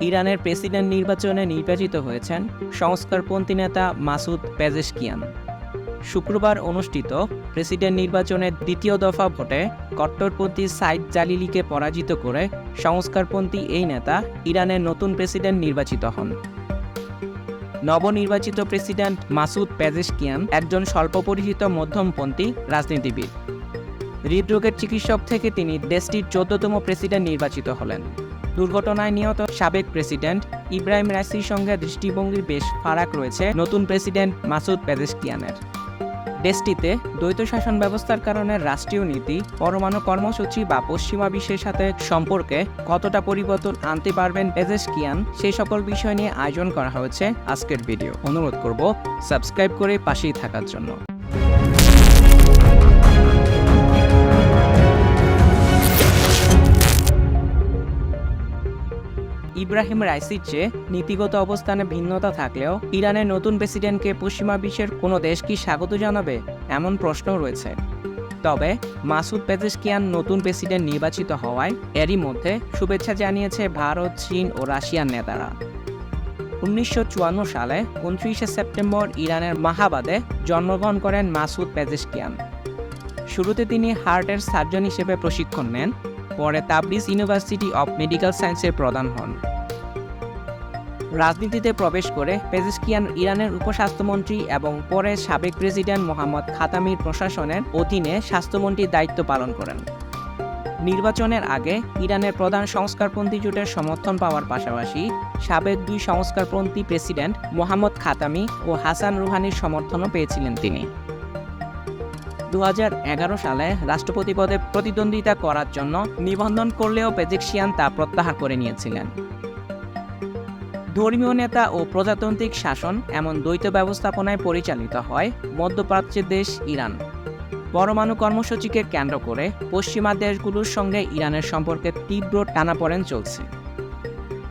ইরানের প্রেসিডেন্ট নির্বাচনে নির্বাচিত হয়েছেন সংস্কারপন্থী নেতা মাসুদ পেজেশকিয়ান। শুক্রবার অনুষ্ঠিত প্রেসিডেন্ট নির্বাচনের দ্বিতীয় দফা ভোটে কট্টরপন্থী সাইদ জালিলিকে পরাজিত করে সংস্কারপন্থী এই নেতা ইরানের নতুন প্রেসিডেন্ট নির্বাচিত হন। নবনির্বাচিত প্রেসিডেন্ট মাসুদ পেজেশকিয়ান একজন স্বল্প পরিচিত মধ্যমপন্থী রাজনীতিবিদ। হৃদরোগের চিকিৎসক থেকে তিনি দেশটির চোদ্দতম প্রেসিডেন্ট নির্বাচিত হলেন। দুর্ঘটনায় নিহত সাবেক প্রেসিডেন্ট ইব্রাহিম রাইসির সঙ্গে দৃষ্টিভঙ্গির বেশ ফারাক রয়েছে নতুন প্রেসিডেন্ট মাসুদ পেজেশকিয়ানের দেশটিতে দ্বৈত শাসন ব্যবস্থার কারণে রাষ্ট্রীয় নীতি, পরমাণু কর্মসূচি বা পশ্চিমা বিশ্বের সাথে সম্পর্কে কতটা পরিবর্তন আনতে পারবেন পেজেশকিয়ান সেই সকল বিষয় নিয়ে আয়োজন করা হয়েছে আজকের ভিডিও। অনুরোধ করব, সাবস্ক্রাইব করে পাশেই থাকার জন্য। ইব্রাহিম রাইসির চেয়ে নীতিগত অবস্থানে ভিন্নতা থাকলেও ইরানের নতুন প্রেসিডেন্টকে পশ্চিমা বিশ্বের কোনো দেশ কি স্বাগত জানাবে এমন প্রশ্নও রয়েছে। তবে মাসুদ পেজেশকিয়ান নতুন প্রেসিডেন্ট নির্বাচিত হওয়ায় এরই মধ্যে শুভেচ্ছা জানিয়েছে ভারত, চীন ও রাশিয়ার নেতারা। উনিশশো চুয়ান্ন সালে উনত্রিশে সেপ্টেম্বর ইরানের মাহাবাদে জন্মগ্রহণ করেন মাসুদ পেজেশকিয়ান। শুরুতে তিনি হার্টের সার্জন হিসেবে প্রশিক্ষণ নেন পরে তাবরিজ ইউনিভার্সিটি অব মেডিকেল সায়েন্সের প্রধান হন। রাজনীতিতে প্রবেশ করে পেজেশকিয়ান ইরানের উপস্বাস্থ্যমন্ত্রী এবং পরে সাবেক প্রেসিডেন্ট মোহাম্মদ খাতামির প্রশাসনের অধীনে স্বাস্থ্যমন্ত্রীর দায়িত্ব পালন করেন। নির্বাচনের আগে ইরানের প্রধান সংস্কারপন্থী জোটের সমর্থন পাওয়ার পাশাপাশি সাবেক দুই সংস্কারপন্থী প্রেসিডেন্ট মোহাম্মদ খাতামি ও হাসান রুহানির সমর্থনও পেয়েছিলেন তিনি। দু হাজার এগারো সালে রাষ্ট্রপতি পদে প্রতিদ্বন্দ্বিতা করার জন্য নিবন্ধন করলেও পেজেকশিয়ান তা প্রত্যাহার করে নিয়েছিলেন। ধর্মীয় নেতা ও প্রজাতান্ত্রিক শাসন এমন দ্বৈত ব্যবস্থাপনায় পরিচালিত হয় মধ্যপ্রাচ্যের দেশ ইরান। পরমাণু কর্মসূচিকে কেন্দ্র করে পশ্চিমা দেশগুলোর সঙ্গে ইরানের সম্পর্কে তীব্র টানাপড়েন চলছে।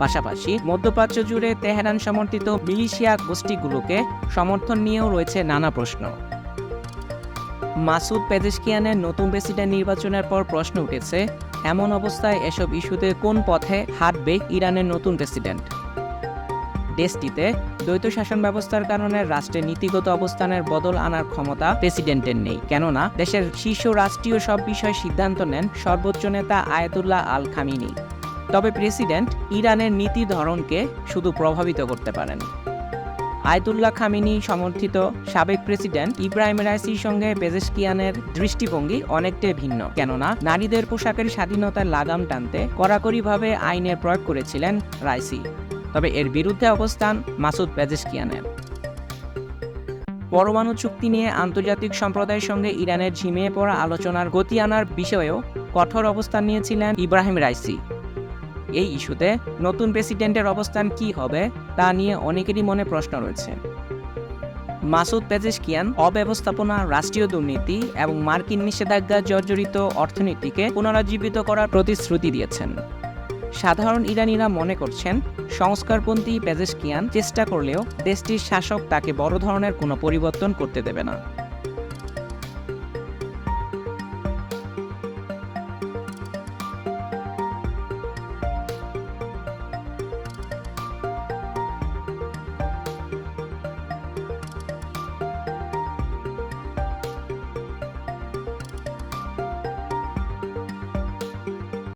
পাশাপাশি মধ্যপ্রাচ্য জুড়ে তেহরান সমর্থিত মিলিশিয়া গোষ্ঠীগুলোকে সমর্থন নিয়েও রয়েছে নানা প্রশ্ন। মাসুদ পেজেশকিয়ানের নতুন প্রেসিডেন্ট নির্বাচনের পর প্রশ্ন উঠেছে, এমন অবস্থায় এসব ইস্যুতে কোন পথে হাঁটবে ইরানের নতুন প্রেসিডেন্ট? দেশটিতে দ্বৈত শাসন ব্যবস্থার কারণে রাষ্ট্রের নীতিগত অবস্থানের বদল আনার ক্ষমতা প্রেসিডেন্টের নেই। কেননা, দেশের শীর্ষ রাষ্ট্রীয় সব বিষয়ে সিদ্ধান্ত নেন সর্বোচ্চ নেতা আয়াতুল্লাহ আল খামিনি। তবে প্রেসিডেন্ট ইরানের নীতি ধরনকে শুধু প্রভাবিত করতে পারেন। আয়তুল্লাহ খামিনি সমর্থিত সাবেক প্রেসিডেন্ট ইব্রাহিম রাইসির সঙ্গে পেজেশকিয়ানের দৃষ্টিভঙ্গি অনেকটাই ভিন্ন। কেননা, নারীদের পোশাকের স্বাধীনতার লাগাম টানতে কড়াকড়িভাবে আইনের প্রয়োগ করেছিলেন রাইসি। তবে এর বিরুদ্ধে অবস্থান মাসুদ পেজেশকিয়ানের পরমাণু চুক্তি নিয়ে আন্তর্জাতিক সম্প্রদায়ের সঙ্গে ইরানের ঝিমিয়ে পড়া আলোচনার গতি আনার বিষয়েও কঠোর অবস্থান নিয়েছিলেন ইব্রাহিম রাইসি। এই ইস্যুতে নতুন প্রেসিডেন্টের অবস্থান কি হবে তা নিয়ে অনেকেরই মনে প্রশ্ন রয়েছে। মাসুদ পেজেশকিয়ান অব্যবস্থাপনা, রাষ্ট্রীয় দুর্নীতি এবং মার্কিন নিষেধাজ্ঞা জর্জরিত অর্থনীতিকে পুনরুজ্জীবিত করার প্রতিশ্রুতি দিয়েছেন। সাধারণ ইরানিরা মনে করছেন, সংস্কারপন্থী পেজেশকিয়ান চেষ্টা করলেও দেশটির শাসক তাকে বড় ধরনের কোনো পরিবর্তন করতে দেবে না।